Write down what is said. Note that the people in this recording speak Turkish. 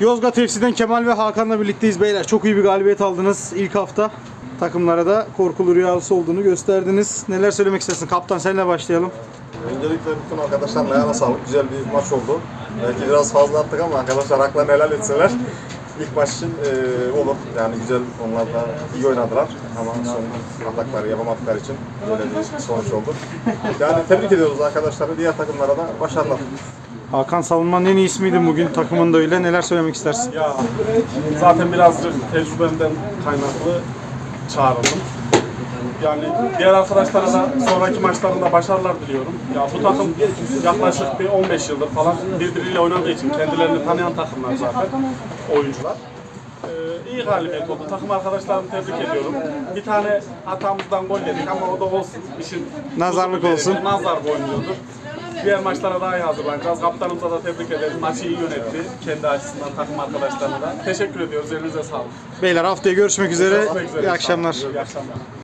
Yozgat FC'den Kemal ve Hakan'la birlikteyiz beyler. Çok iyi bir galibiyet aldınız ilk hafta. Takımlara da korkulu rüyası olduğunu gösterdiniz. Neler söylemek istersin? Kaptan senle başlayalım. Öncelikle bütün arkadaşlarla ayağına sağlık. Güzel bir maç oldu. Belki biraz fazla attık ama arkadaşlar haklarını helal etseler. İlk maç için eee, olur. Yani güzel onlar da iyi oynadılar. Ama son atakları yapamadıkları için böyle bir sonuç oldu. Yani tebrik ediyoruz arkadaşları. Diğer takımlara da başarılar. Hakan savunmanın en iyi ismiydin bugün. Takımın da öyle. Neler söylemek istersin? Ya zaten birazcık tecrübemden kaynaklı çağrıldım. Yani diğer arkadaşlara da sonraki maçlarında başarılar diliyorum. Ya bu takım yaklaşık bir 15 yıldır falan birbiriyle oynadığı için kendilerini tanıyan takımlar zaten oyuncular. Ee, iyi galibiyet oldu. Takım arkadaşlarımı tebrik ediyorum. Bir tane hatamızdan gol yedik ama o da olsun. İşin Nazarlık olsun. Nazar oynuyordur. Diğer maçlara daha iyi hazırlanacağız. Kaptanımıza da tebrik ederiz. Maçı iyi yönetti. Kendi açısından takım arkadaşlarına da. Teşekkür ediyoruz. Elinize sağlık. Beyler haftaya görüşmek üzere. Görüşmek üzere. İyi akşamlar. İyi akşamlar.